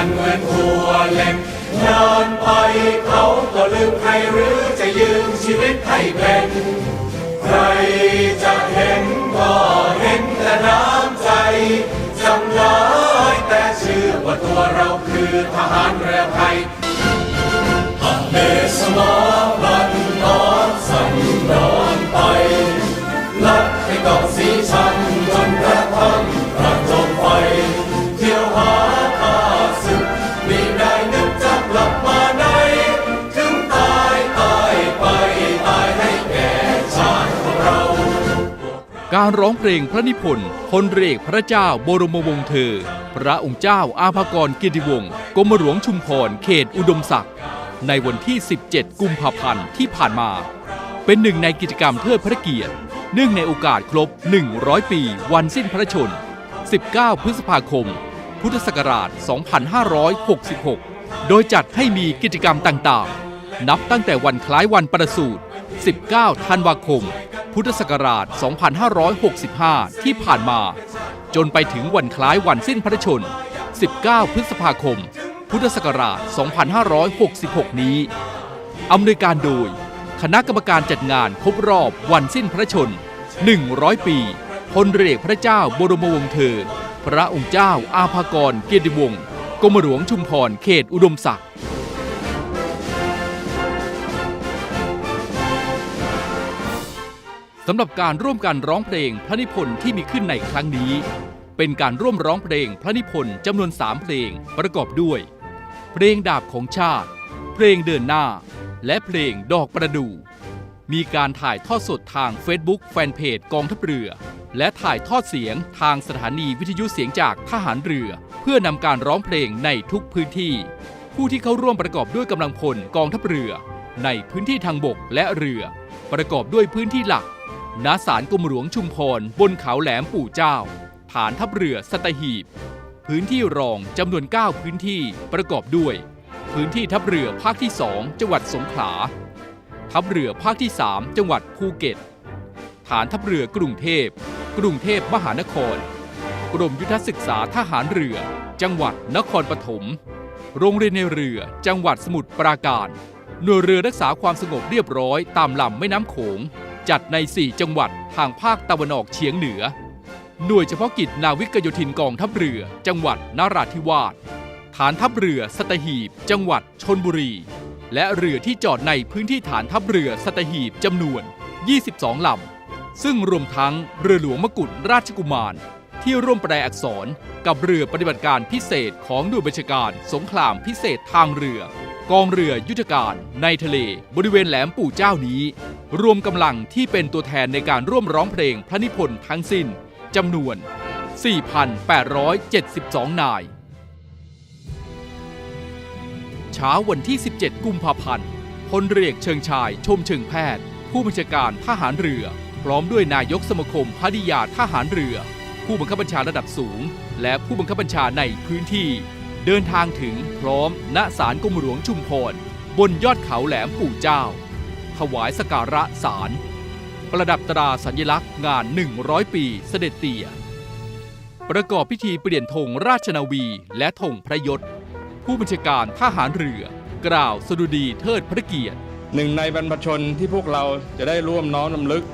กันเหมือนหัวเล็มนอนไปเขาก็ลืมใครหรือจะยืมชีวิตให้เป็นใครจะเห็นก็เห็นแต่น้ำใจจำได้แต่เชื่อว่าตัวเราคือทหารเรือไทยอเมสมา การร้องเพลงพระนิพนธ์พลเรเอกพระเจ้าบรมวงศ์เธอ พระองค์เจ้าอาภากรเกียรติวงศ์กรมหลวงชุมพรเขตอุดมศักดิ์ในวันที่ 17 กุมภาพันธ์ที่ผ่านมา เป็นหนึ่งในกิจกรรมเทิดพระเกียรติ เนื่องในโอกาสครบ 100 ปีวันสิ้นพระชน 19 พฤษภาคม พุทธศักราช 2566 โดยจัดให้มีกิจกรรมต่างๆ นับตั้งแต่วันคล้ายวันประสูติ19 ธันวาคม พุทธศักราช 2565 ที่ผ่านมา จนไปถึงวันคล้ายวันสิ้นพระชน 19 พฤษภาคม พุทธศักราช 2566 นี้อำนวยการโดย คณะกรรมการจัดงานครบรอบวันสิ้นพระชน 100 ปีพลเรือเอกพระเจ้าบรมวงศ์เธอ พระองค์เจ้าอาภากรเกียรติวงศ์กรมหลวงชุมพรเขตอุดมศักดิ์ำหรับการร่วมกันร้องเพลงพระนิพนธ์ที่มีขึ้นในครั้งนี้ เป็นการร่วมร้องเพลงพระนิพนธ์จำนวน3เพลงประกอบด้วย เพลงดาบของชาติ เพลงเดินหน้า และเพลงดอกประดู่มีการถ่ายทอดสดทาง Facebook แฟนเพจกองทัพเรือ และถ่ายทอดเสียงทางสถานีวิทยุเสียงจากทหารเรือ เพื่อนำการร้องเพลงในทุกพื้นที่ ผู้ที่เข้าร่วมประกอบด้วยกำลังพลกองทัพเรือ ในพื้นที่ทางบกและเรือ ประกอบด้วยพื้นที่หลัก ณศาลกรมหลวงชุมพรบนเขาแหลมปู่เจ้า ฐานทัพเรือสตหีบ พื้นที่รองจำนวน 9 พื้นที่ประกอบด้วย พื้นที่ทัพเรือภาคที่ 2 จังหวัดสงขลา ทัพเรือภาคที่ 3 จังหวัดภูเก็ต ฐานทัพเรือกรุงเทพ กรุงเทพมหานคร กรมยุทธศึกษาทหารเรือ จังหวัดนครปฐม โรงเรียนในเรือจังหวัดสมุทรปราการ หน่วยเรือรักษาความสงบเรียบร้อยตามลำแม่น้ำโขง จัดใน 4 จังหวัดทางภาคตะวันออกเฉียงเหนือ หน่วยเฉพาะกิจนาวิกโยธินกองทัพเรือ จังหวัดนราธิวาส ฐานทัพเรือสัตหีบ จังหวัดชนบุรี และเรือที่จอดในพื้นที่ฐานทัพเรือสัตหีบจำนวน 22 ลำ ซึ่งรวมทั้งเรือหลวงมกุฎราชกุมาร ที่ร่วมแปลอักษรกับเรือปฏิบัติการพิเศษของหน่วยบัญชาการสงครามพิเศษทางเรือ กองเรือยุทธการในทะเลบริเวณแหลมปู่เจ้านี้ รวมกำลังที่เป็นตัวแทนในการร่วมร้องเพลงพระนิพนธ์ทั้งสิ้นจำนวน 4,872 นาย เช้าวันที่ 17 กุมภาพันธ์พลเรือเอกเชิงชายชมเชิงแพทย์ ผู้บัญชาการทหารเรือ พร้อมด้วยนายกสมาคมพดิยาทหารเรือ ผู้บังคับบัญชาระดับสูง และผู้บังคับบัญชาในพื้นที่ เดินทางถึงพร้อมณศาลกรมหลวงชุมพรบนยอดเขาแหลมปู่เจ้า ถวายสการะศาลประดับตราสัญลักษณ์งาน 100 ปีเสด็จเตี่ย ประกอบพิธีเปลี่ยนธงราชนาวีและธงพระยศ ผู้บัญชาการทหารเรือ กล่าวสดุดีเทิดพระเกียรติ หนึ่งในบรรพชนที่พวกเราจะได้ร่วมน้อมนำลึก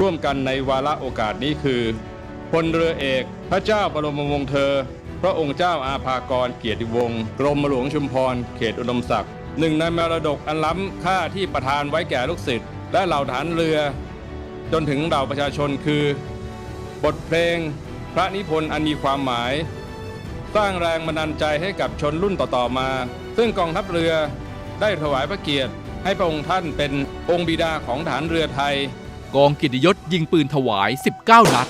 ร่วมกันในวาระโอกาสนี้คือพลเรือเอกพระเจ้าบรมวงศ์เธอ พระองค์เจ้าอาภากรเกียรติวงศ์กรมหลวงชุมพร เขตอุดมศักดิ์หนึ่งในมรดกอันล้ำค่าที่ประทานไว้แก่ลูกศิษย์และเหล่าฐานเรือ จนถึงเหล่าประชาชนคือ บทเพลง พระนิพนธ์อันมีความหมาย สร้างแรงบันดาลใจให้กับชนรุ่นต่อๆมา ซึ่งกองทัพเรือได้ถวายพระเกียรติ ให้พระองค์ท่านเป็นองค์บิดาของฐานเรือไทย กองกิติยศยิงปืนถวาย 19 นัด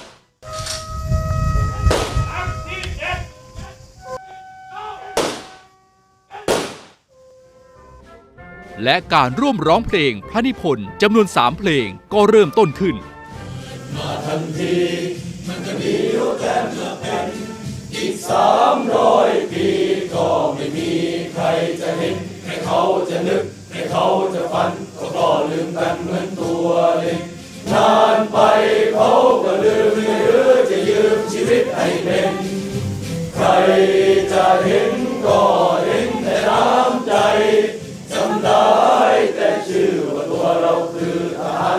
และการร่วมร้องเพลงพระนิพนธ์จำนวน 3 เพลงก็เริ่มต้นขึ้น มาทันทีมันจะมีอยู่แต่เมื่อเป็นอีกสามร้อยปีก็ไม่มีใครจะเห็นใครเขาจะนึกใครเขาจะฝันก็ก็ลืมกันเหมือนตัวเล็กนานไปเขาก็ลืมหรือจะยืมชีวิตให้เป็น ใครจะเห็นก็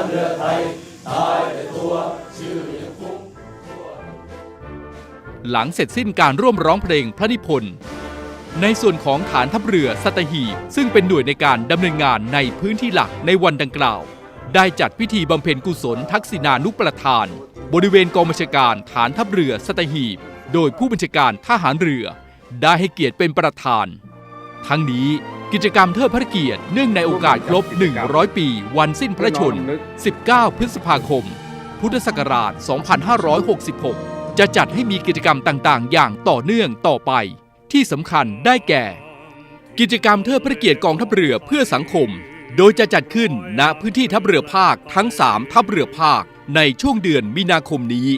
เรือไทยตายแต่ตัวชื่อยังคงหลังเสร็จสิ้นการร่วมร้องเพลงพระนิพนธ์ในส่วนของฐานทัพเรือสัตหีบซึ่งเป็นหน่วยในการดำเนินงานในพื้นที่หลักในวันดังกล่าว ได้จัดพิธีบำเพ็ญกุศลทักษิณานุประทาน บริเวณกองบัญชาการฐานทัพเรือสัตหีบ โดยผู้บัญชาการทหารเรือ ได้ให้เกียรติเป็นประธาน ทั้งนี้กิจกรรมเทิดพระเกียรติเนื่องในโอกาสครบ 100 ปี วันสิ้นพระชน 19 พฤษภาคม พุทธศักราช 2566 จะจัดให้มีกิจกรรมต่างๆ อย่างต่อเนื่องต่อไป ที่สำคัญได้แก่ กิจกรรมเทิดพระเกียรติกองทัพเรือเพื่อสังคม โดยจะจัดขึ้นณพื้นที่ทัพเรือภาคทั้ง 3 ทัพเรือภาคในช่วงเดือนมีนาคมนี้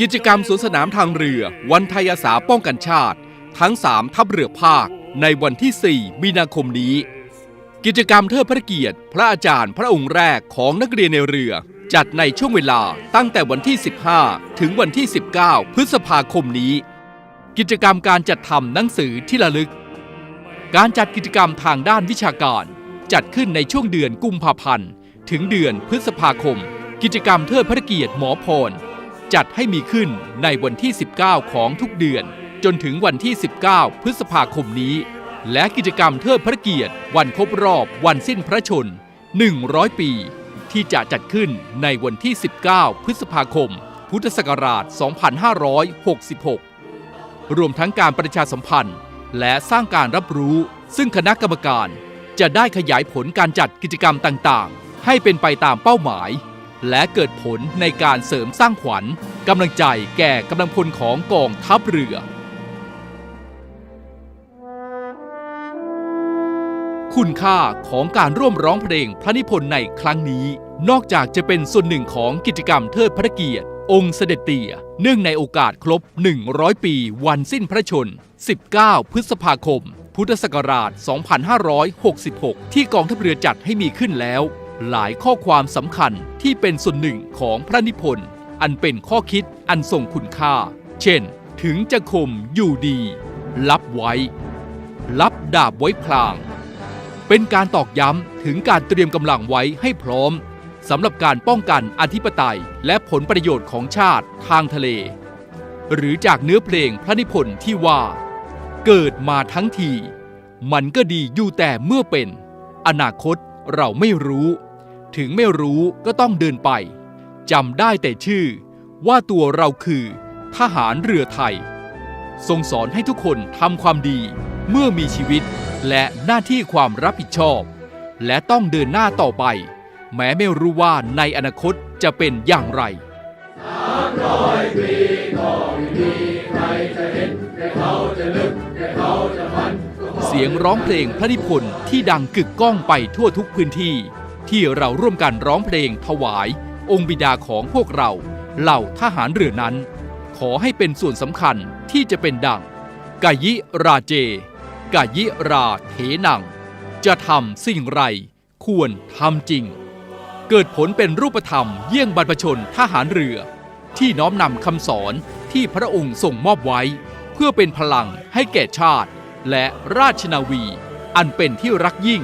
กิจกรรมสวนสนามทางเรือวันไทยอาสาป้องกันชาติ ทั้ง 3 ทัพเรือภาคในวันที่ 4 มีนาคมนี้ กิจกรรมเทิดพระเกียรติ พระอาจารย์พระองค์แรกของนักเรียนในเรือ จัดในช่วงเวลาตั้งแต่วันที่ 15 ถึงวันที่ 19 พฤษภาคมนี้ กิจกรรมการจัดทำหนังสือที่ระลึก การจัดกิจกรรมทางด้านวิชาการ จัดขึ้นในช่วงเดือนกุมภาพันธ์ถึงเดือนพฤษภาคม กิจกรรมเทิดพระเกียรติหมอพรจัดให้มีขึ้นในวันที่ 19 ของทุกเดือน จนถึงวันที่ 19 พฤษภาคมนี้ และกิจกรรมเทิดพระเกียรติ วันครบรอบวันสิ้นพระชน 100 ปี ที่จะจัดขึ้นในวันที่ 19 พฤษภาคม พุทธศักราช 2566 รวมทั้งการประชาสัมพันธ์ และสร้างการรับรู้ ซึ่งคณะกรรมการจะได้ขยายผลการจัดกิจกรรมต่างๆ ให้เป็นไปตามเป้าหมาย และเกิดผลในการเสริมสร้างขวัญกำลังใจแก่กำลังพลของกองทัพเรือ คุณค่าของการร่วมร้องเพลงพระนิพนธ์ในครั้งนี้ นอกจากจะเป็นส่วนหนึ่งของกิจกรรมเทิดพระเกียรติ องค์เสด็จเตี่ยเนื่องในโอกาสครบ 100 ปี วันสิ้นพระชน 19 พฤษภาคม พุทธศักราช 2566 ที่กองทัพเรือจัดให้มีขึ้นแล้ว หลายข้อความสำคัญที่เป็นส่วนหนึ่งของพระนิพนธ์อันเป็นข้อคิดอันทรงคุณค่า เช่น ถึงจะคมอยู่ดี รับไว้ รับดาบไว้พลาง เป็นการตอกย้ำถึงการเตรียมกำลังไว้ให้พร้อมสำหรับการป้องกันอธิปไตยและผลประโยชน์ของชาติทางทะเล หรือจากเนื้อเพลงพระนิพนธ์ที่ว่า เกิดมาทั้งที มันก็ดีอยู่แต่เมื่อเป็น อนาคตเราไม่รู้ ถึงไม่รู้ก็ต้องเดินไปจำได้แต่ชื่อ ว่าตัวเราคือ ทหารเรือไทย ทรงสอนให้ทุกคนทำความดีเมื่อมีชีวิต และหน้าที่ความรับผิดชอบ และต้องเดินหน้าต่อไป แม้ไม่รู้ว่าในอนาคตจะเป็นอย่างไรสามร้อยปีต่อไปใครจะเสียงร้องเพลงพระนิพนธ์ที่ดังกึกก้องไปทั่วทุกพื้นที่ ที่เราร่วมกันร้องเพลงถวาย องค์บิดาของพวกเราเหล่าทหารเรือนั้น ขอให้เป็นส่วนสำคัญที่จะเป็นดังกายิราเจ กายิราเถนัง จะทำสิ่งไร ควรทำจริง เกิดผลเป็นรูปธรรมเยี่ยงบรรพชนทหารเรือ ที่น้อมนำคำสอนที่พระองค์ส่งมอบไว้ เพื่อเป็นพลังให้แก่ชาติ และราชนาวี อันเป็นที่รักยิ่ง